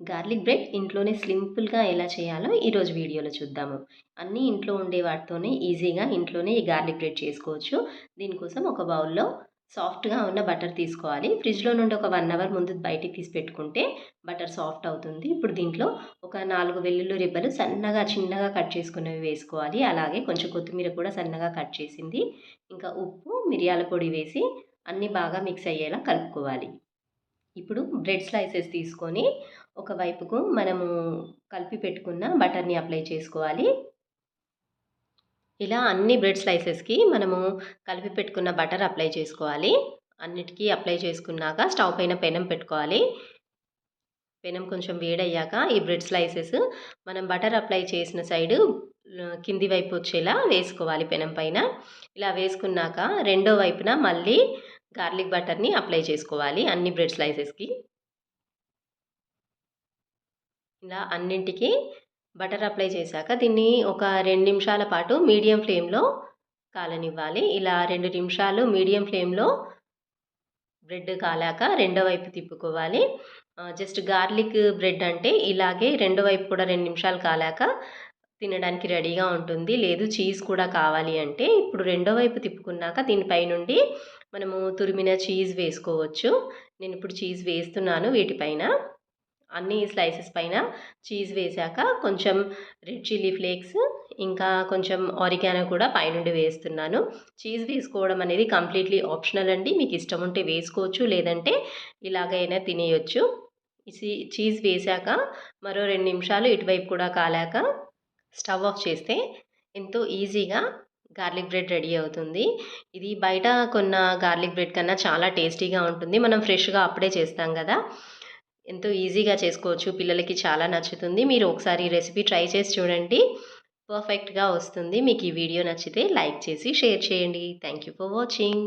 Garlic bread ఇంట్లోనే సింపుల్గా ఎలా చేయాలో ఈరోజు వీడియోలో చూద్దాము. అన్నీ ఇంట్లో ఉండే వాటితోనే ఈజీగా ఇంట్లోనే ఈ గార్లిక్ బ్రెడ్ చేసుకోవచ్చు. దీనికోసం ఒక బౌల్లో సాఫ్ట్గా ఉన్న బటర్ తీసుకోవాలి. ఫ్రిడ్జ్లో నుండి ఒక వన్ అవర్ ముందు బయటికి తీసి పెట్టుకుంటే బటర్ సాఫ్ట్ అవుతుంది. ఇప్పుడు దీంట్లో ఒక నాలుగు వెల్లుల్లి రిబ్బలు సన్నగా చిన్నగా కట్ చేసుకున్నవి వేసుకోవాలి. అలాగే కొంచెం కొత్తిమీర కూడా సన్నగా కట్ చేసింది. ఇంకా ఉప్పు మిరియాల పొడి వేసి అన్నీ బాగా మిక్స్ అయ్యేలా కలుపుకోవాలి. ఇప్పుడు బ్రెడ్ స్లైసెస్ తీసుకొని ఒకవైపుకు మనము కలిపి పెట్టుకున్న బటర్ని అప్లై చేసుకోవాలి. ఇలా అన్ని బ్రెడ్ స్లైసెస్కి మనము కలిపి పెట్టుకున్న బటర్ అప్లై చేసుకోవాలి. అన్నిటికీ అప్లై చేసుకున్నాక స్టవ్ పైన పెనం పెట్టుకోవాలి. పెనం కొంచెం వేడయ్యాక ఈ బ్రెడ్ స్లైసెస్ మనం బటర్ అప్లై చేసిన సైడు కింది వైపు వచ్చేలా వేసుకోవాలి పెనం పైన. ఇలా వేసుకున్నాక రెండో వైపున మళ్ళీ గార్లిక్ బటర్ని అప్లై చేసుకోవాలి అన్ని బ్రెడ్ స్లైసెస్కి. ఇలా అన్నింటికి బటర్ అప్లై చేశాక దీన్ని ఒక రెండు నిమిషాల పాటు మీడియం ఫ్లేమ్లో కాలనివ్వాలి. ఇలా రెండు నిమిషాలు మీడియం ఫ్లేమ్లో బ్రెడ్ కాలాక రెండో వైపు తిప్పుకోవాలి. జస్ట్ గార్లిక్ బ్రెడ్ అంటే ఇలాగే రెండో వైపు కూడా రెండు నిమిషాలు కాలాక తినడానికి రెడీగా ఉంటుంది. లేదు చీజ్ కూడా కావాలి అంటే ఇప్పుడు రెండో వైపు తిప్పుకున్నాక దీనిపై నుండి మనము తురిమిన చీజ్ వేసుకోవచ్చు. నేను ఇప్పుడు చీజ్ వేస్తున్నాను వీటిపైన. అన్ని స్లైసెస్ పైన చీజ్ వేశాక కొంచెం రెడ్ చిల్లీ ఫ్లేక్స్ ఇంకా కొంచెం ఆరిగానో కూడా పైనుండి వేస్తున్నాను. చీజ్ వేసుకోవడం అనేది కంప్లీట్లీ ఆప్షనల్ అండి. మీకు ఇష్టం ఉంటే వేసుకోవచ్చు లేదంటే ఇలాగైనా తినేయొచ్చు. చీజ్ వేశాక మరో రెండు నిమిషాలు ఇటువైపు కూడా కాలాక స్టవ్ ఆఫ్ చేస్తే ఎంతో ఈజీగా గార్లిక్ బ్రెడ్ రెడీ అవుతుంది. ఇది బయట కొన్న గార్లిక్ బ్రెడ్ కన్నా చాలా టేస్టీగా ఉంటుంది. మనం ఫ్రెష్గా అప్పుడే చేస్తాం కదా. ఎంతో ఈజీగా చేసుకోవచ్చు. పిల్లలకి చాలా నచ్చుతుంది. మీరు ఒకసారి ఈ రెసిపీ ట్రై చేసి చూడండి. పర్ఫెక్ట్గా వస్తుంది. మీకు ఈ వీడియో నచ్చితే లైక్ చేసి షేర్ చేయండి. Thank you for watching.